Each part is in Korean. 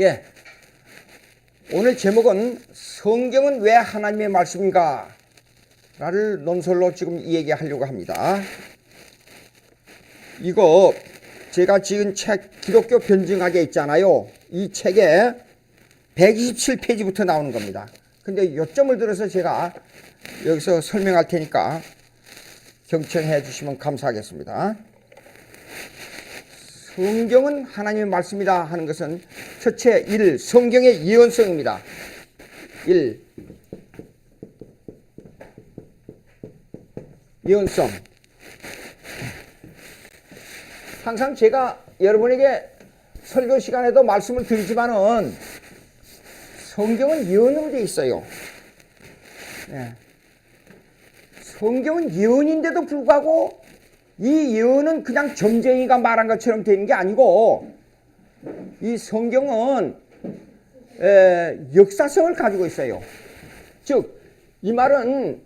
예. 오늘 제목은 성경은 왜 하나님의 말씀인가? 라를 논설로 지금 이야기하려고 합니다. 이거 제가 지은 책 기독교 변증하게 있잖아요. 이 책에 127페이지부터 나오는 겁니다. 근데 요점을 들어서 제가 여기서 설명할 테니까 경청해 주시면 감사하겠습니다. 성경은 하나님의 말씀이다 하는 것은 첫째 1. 성경의 예언성입니다. 1. 예언성. 항상 제가 여러분에게 설교 시간에도 말씀을 드리지만은 성경은 예언으로 되어 있어요. 예. 성경은 예언인데도 불구하고 이 예언은 그냥 점쟁이가 말한 것처럼 되는 게 아니고 이 성경은 에, 역사성을 가지고 있어요. 즉, 이 말은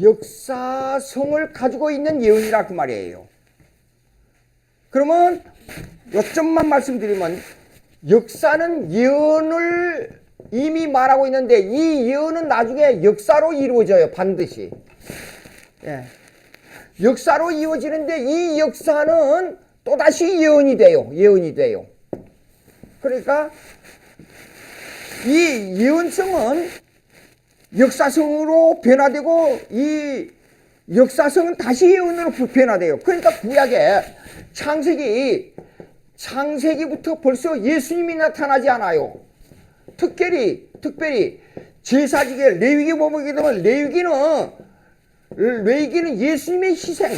역사성을 가지고 있는 예언이라 그 말이에요. 그러면 요점만 말씀드리면 역사는 예언을 이미 말하고 있는데 이 예언은 나중에 역사로 이루어져요. 반드시. 예. 역사로 이루어지는데 이 역사는 또다시 예언이 돼요. 예언이 돼요. 그러니까 이 예언성은 역사성으로 변화되고 이 역사성은 다시 예언으로 변화돼요. 그러니까 구약에 창세기 창세기부터 벌써 예수님이 나타나지 않아요. 특별히 특별히 제사지게 레위기 보게 되면 레위기는 레위기는 예수님의 희생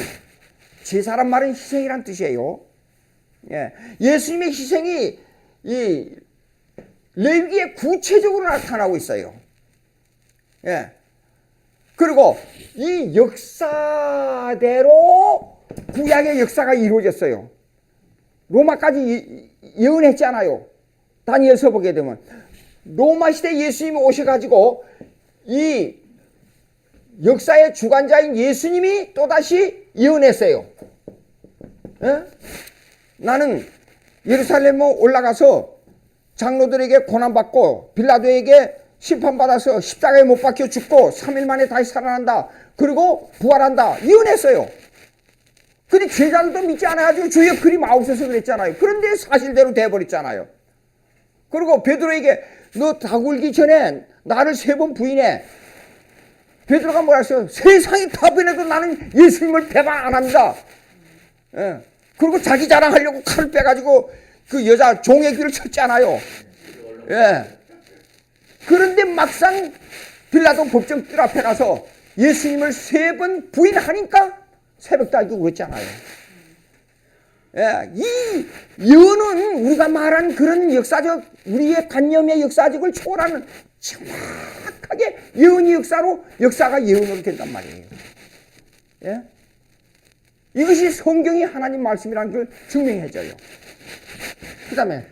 제사란 말은 희생이란 뜻이에요. 예, 예수님의 희생이 이 레위기에 구체적으로 나타나고 있어요. 예. 그리고 이 역사대로 구약의 역사가 이루어졌어요. 로마까지 예언했잖아요. 다니엘서 보게 되면 로마 시대 예수님이 오셔가지고 이 역사의 주관자인 예수님이 또다시 예언했어요. 예? 나는 예루살렘에 올라가서 장로들에게 고난받고 빌라도에게 심판받아서 십자가에 못 박혀 죽고 3일 만에 다시 살아난다. 그리고 부활한다. 예언했어요. 근데 제자들도 믿지 않아가지고 주여 그리 마옵소서 그랬잖아요. 그런데 사실대로 돼버렸잖아요. 그리고 베드로에게 너 다 굴기 전에 나를 세 번 부인해. 베드로가 뭐라 했어요? 세상이 다 변해도 나는 예수님을 배반 안 합니다. 예. 그리고 자기 자랑하려고 칼을 빼가지고 그 여자 종의 귀를 쳤잖아요. 예. 그런데 막상 빌라도 법정 뜰 앞에 가서 예수님을 세 번 부인하니까 새벽 달고 그랬잖아요. 예, 이 예언은 우리가 말한 그런 역사적 우리의 관념의 역사적을 초월하는 정확하게 예언이 역사로 역사가 예언으로 된단 말이에요. 예? 이것이 성경이 하나님 말씀이라는 걸 증명해줘요. 그 다음에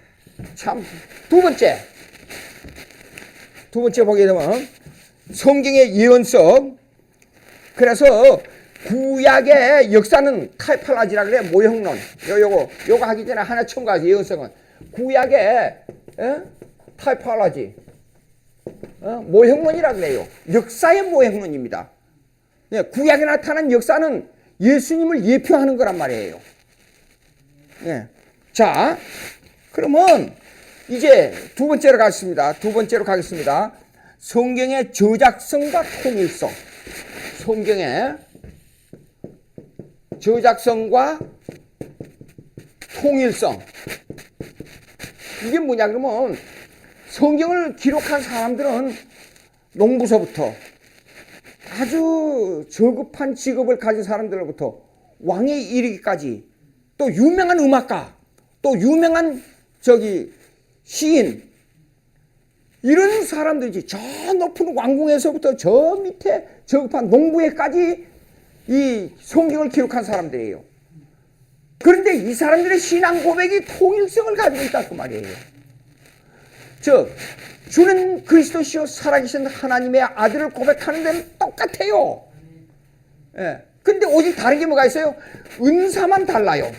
참 두 번째 두 번째 보게 되면 성경의 예언성 그래서 구약의 역사는 타이팔라지라 그래 모형론 요 요거 요거 하기 전에 하나 첨가해서 예언성은 구약의 에? 타이팔라지 어? 모형론이라 그래요. 역사의 모형론입니다. 예, 구약에 나타난 역사는 예수님을 예표하는 거란 말이에요. 예. 자 그러면 이제 두 번째로 가겠습니다. 두 번째로 가겠습니다. 성경의 저작성과 통일성. 성경의 저작성과 통일성. 이게 뭐냐 그러면 성경을 기록한 사람들은 농부서부터 아주 저급한 직업을 가진 사람들로부터 왕에 이르기까지 또 유명한 음악가 또 유명한 저기 시인 이런 사람들이지 저 높은 왕궁에서부터 저 밑에 저급한 농부에까지 이 성경을 기록한 사람들이에요. 그런데 이 사람들의 신앙 고백이 통일성을 가지고 있다 그 말이에요. 즉 주는 그리스도시요 살아계신 하나님의 아들을 고백하는 데는 똑같아요. 예. 근데 오직 다른 게 뭐가 있어요? 은사만 달라요.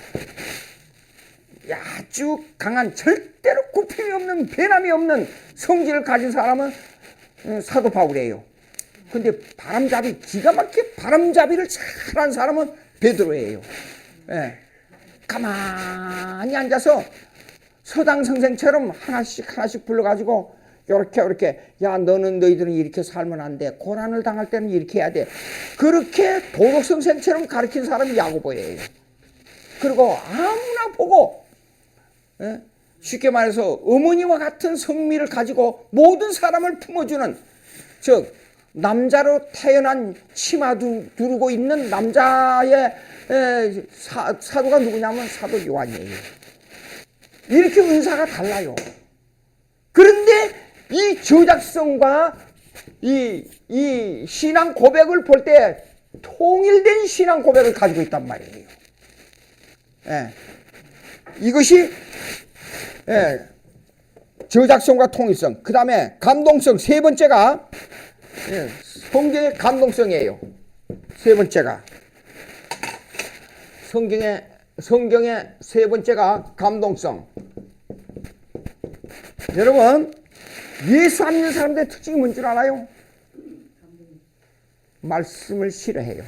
아주 강한 절대로 굽힘이 없는 변함이 없는 성질을 가진 사람은 어, 사도 바울이에요. 근데 바람잡이 기가 막히게 바람잡이를 잘한 사람은 베드로예요. 예. 가만히 앉아서 서당 선생처럼 하나씩 하나씩 불러가지고 이렇게 이렇게 야 너는 너희들은 이렇게 살면 안 돼. 고난을 당할 때는 이렇게 해야 돼. 그렇게 도덕 선생처럼 가르친 사람이 야고보예요. 그리고 아무나 보고 예? 쉽게 말해서 어머니와 같은 성미를 가지고 모든 사람을 품어주는 즉 남자로 태어난 치마 두, 두르고 있는 남자의 에, 사, 사도가 누구냐면 사도 요한이에요. 이렇게 은사가 달라요. 그런데 이 저작성과 이, 이 신앙 고백을 볼 때 통일된 신앙 고백을 가지고 있단 말이에요. 예. 이것이 예, 저작성과 통일성. 그 다음에 감동성. 세 번째가 예, 성경의 감동성이에요. 세 번째가 성경의 성경의 세 번째가 감동성. 여러분 예수 안 믿는 사람들의 특징이 뭔 줄 알아요? 말씀을 싫어해요.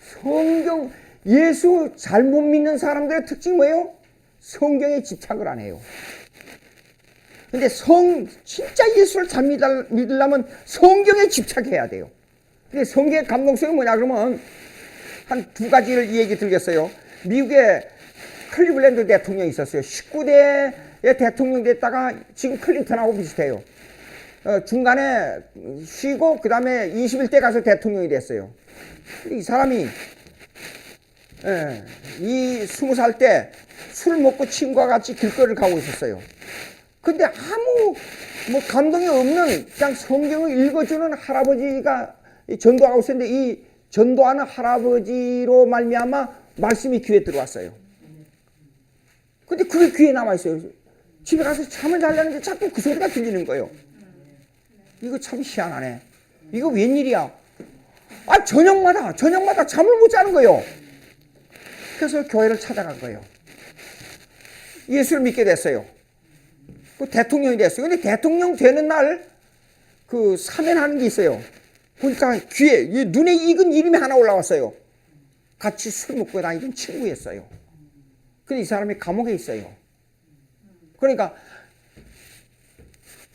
성경 예수 잘못 믿는 사람들의 특징이 뭐예요? 성경에 집착을 안 해요. 근데 성 진짜 예수를 잘 믿으려면 성경에 집착해야 돼요. 근데 성경의 감동성이 뭐냐 그러면 한 두 가지를 얘기 드리겠어요. 미국의 클리블랜드 대통령이 있었어요. 19대의 대통령 됐다가 지금 클린턴하고 비슷해요. 어, 중간에 쉬고 그 다음에 21대 가서 대통령이 됐어요. 이 사람이 예, 이 스무 살때 술 먹고 친구와 같이 길거리를 가고 있었어요. 근데 아무 뭐 감동이 없는 그냥 성경을 읽어주는 할아버지가 전도하고 있었는데 이 전도하는 할아버지로 말미암아 말씀이 귀에 들어왔어요. 근데 그게 귀에 남아 있어요. 집에 가서 잠을 자려는데 자꾸 그 소리가 들리는 거예요. 이거 참 희한하네. 이거 웬일이야? 아 저녁마다 저녁마다 잠을 못 자는 거예요. 그래서 교회를 찾아간 거예요. 예수를 믿게 됐어요. 그 대통령이 됐어요. 근데 대통령 되는 날 그 사면하는 게 있어요. 보니까 귀에 이 눈에 익은 이름이 하나 올라왔어요. 같이 술 먹고 다니던 친구였어요. 근데 이 사람이 감옥에 있어요. 그러니까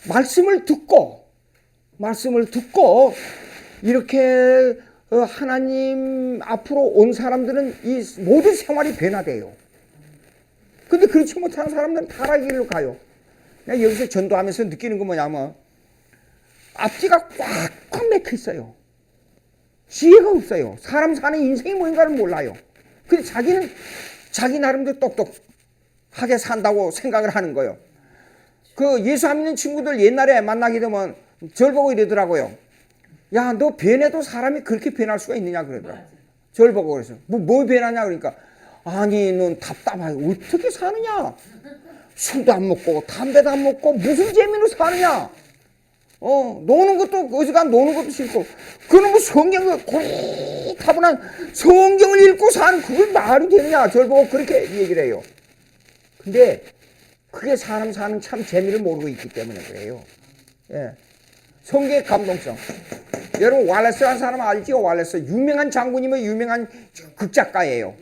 말씀을 듣고 말씀을 듣고 이렇게 어, 하나님 앞으로 온 사람들은 이 모든 생활이 변화돼요. 근데 그렇지 못한 사람들은 타락길로 가요. 내가 여기서 전도하면서 느끼는 건 뭐냐면 앞뒤가 꽉꽉 맥혀 있어요. 지혜가 없어요. 사람 사는 인생이 뭔가를 몰라요. 근데 자기는 자기 나름대로 똑똑하게 산다고 생각을 하는 거예요. 그 예수 안 믿는 친구들 옛날에 만나게 되면 절 보고 이러더라고요. 야, 너 변해도 사람이 그렇게 변할 수가 있느냐 그러더라고. 절 보고 그래서 뭐, 뭐 변하냐 그러니까 아니, 넌 답답하게 어떻게 사느냐? 술도 안 먹고 담배도 안 먹고 무슨 재미로 사느냐? 어, 노는 것도 어지간 노는 것도 싫고 그놈의 성경을 고리타분한 성경을 읽고 사는 그게 말이 되느냐? 절 보고 그렇게 얘기를 해요. 근데 그게 사람 사는 참 재미를 모르고 있기 때문에 그래요. 예. 성경의 감동성. 여러분 왈레스라는 사람 알지요? 왈레스 유명한 장군이면 유명한 극작가예요.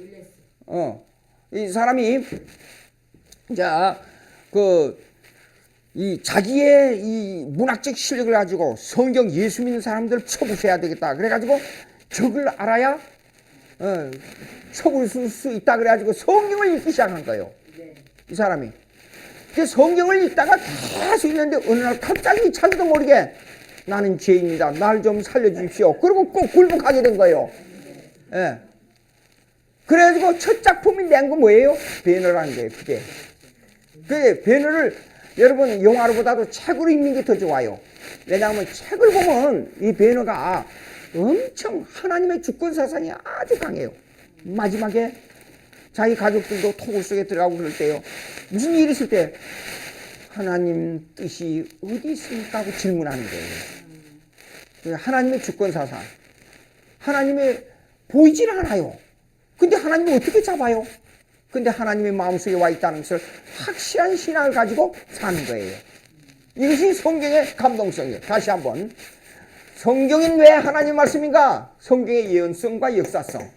어, 이 사람이 자 그 이 자기의 이 문학적 실력을 가지고 성경 예수 믿는 사람들을 쳐부셔야 되겠다. 그래가지고 적을 알아야 어, 쳐부술 수 있다. 그래가지고 성경을 읽기 시작한 거예요. 이 사람이. 그 성경을 읽다가 계속 읽는데 어느 날 갑자기 자기도 모르게 나는 죄인이다. 날 좀 살려주십시오. 그리고 꼭 굴복하게 된 거예요. 예. 그래가지고 첫 작품이 낸 거 뭐예요? 배너라는 거예요. 그게. 그 배너를 여러분 영화로보다도 책으로 읽는 게 더 좋아요. 왜냐하면 책을 보면 이 배너가 엄청 하나님의 주권 사상이 아주 강해요. 마지막에 자기 가족들도 토굴 속에 들어가고 그럴 때요. 무슨 일이 있을 때 하나님 뜻이 어디 있습니까? 하고 질문하는 거예요. 하나님의 주권 사상. 하나님의 보이질 않아요. 근데 하나님이 어떻게 잡아요? 근데 하나님의 마음속에 와 있다는 것을 확실한 신앙을 가지고 사는 거예요. 이것이 성경의 감동성이에요. 다시 한번. 성경은 왜 하나님 말씀인가? 성경의 예언성과 역사성,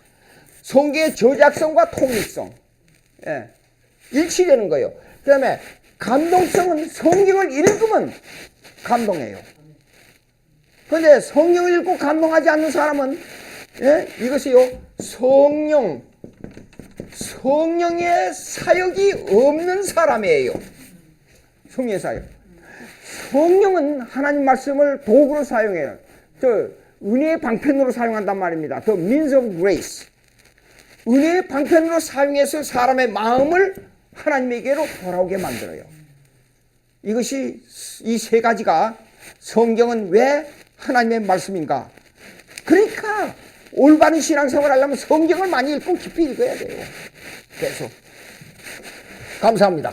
성경의 저작성과 통일성, 예, 일치되는 거예요. 그 다음에 감동성은 성경을 읽으면 감동해요. 그런데 성경을 읽고 감동하지 않는 사람은 예, 이것이요 성령 성령의 사역이 없는 사람이에요. 성령의 사역. 성령은 하나님 말씀을 도구로 사용해요. 저 은혜의 방편으로 사용한단 말입니다. The means of grace. 은혜의 방편으로 사용해서 사람의 마음을 하나님에게로 돌아오게 만들어요. 이것이 이 세 가지가 성경은 왜 하나님의 말씀인가? 그러니까 올바른 신앙생활 하려면 성경을 많이 읽고 깊이 읽어야 돼요. 계속. 감사합니다.